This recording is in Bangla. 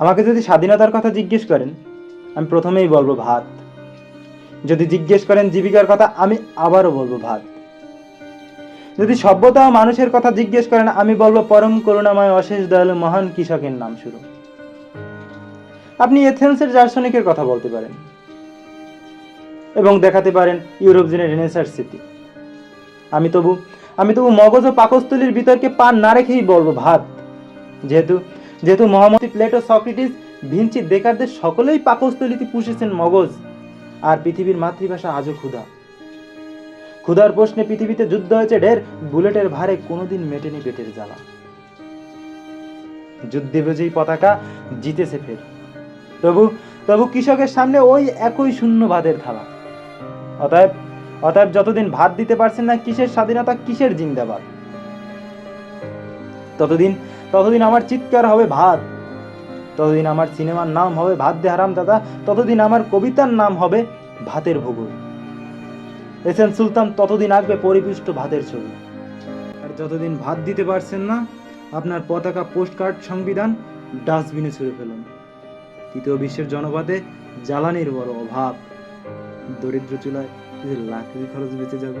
আমাকে যদি স্বাধীনতার কথা জিজ্ঞেস করেন, আমি প্রথমেই বলব ভাত। যদি জিজ্ঞেস করেন জীবিকার কথা, আমি আবারও বলব ভাত। যদি সভ্যতা ও মানুষের কথা জিজ্ঞেস করেন, আমি বলব পরম করুণাময়, অশেষ দয়ালু, মহান কৃষকের নাম শুরু। আপনি এথেন্সের দার্শনিকের কথা বলতে পারেন এবং দেখাতে পারেন ইউরোপ জেনে রেনেসার সিটি আমি তবু আমি তবু মগজ ও পাকস্থলীর বিতর্কে পান না রেখেই বলব ভাত। যেহেতু যেহেতু মহামতি প্লেটো, সক্রেটিস ভিঞ্চি বেকারদের সকলেই পাকস্থলীতে পুষেছেন মগজ। আর পৃথিবীর মাতৃভাষা আজও ক্ষুধা। ক্ষুধার প্রশ্নে পৃথিবীতে যুদ্ধ হয়েছে ঢের, বুলেটের ভারে কোনোদিন মেটেনি পেটের জ্বালা। যুদ্ধে বিজয়ী পতাকা জিতেছে ফের। তবু তবু কৃষকের সামনে ওই একই শূন্য ভাতের থালা অতএব অতএব যতদিন ভাত দিতে পারছেন না, কিসের স্বাধীনতা, কিসের জিন্দাবাদ? ততদিন ততদিন আমার চিৎকার হবে ভাত। ততদিন আমার সিনেমার নাম হবে ভাত দে হারাম দাদা। ততদিন আমার কবিতার নাম হবে ভাতের ভূগোল। এস এন সুলতান ততদিন আঁকবে পরিপুষ্ট ভাতের ছবি। আর যতদিন ভাত দিতে পারছেন না, আপনার পতাকা পোস্ট কার্ড সংবিধান ডাস্টবিনে ছুঁড়ে ফেলুন। তৃতীয় বিশ্বের জনপদে জ্বালানির বড় অভাব। দরিদ্র চুলায় লাকড়ি খরচ বেঁচে যাবে।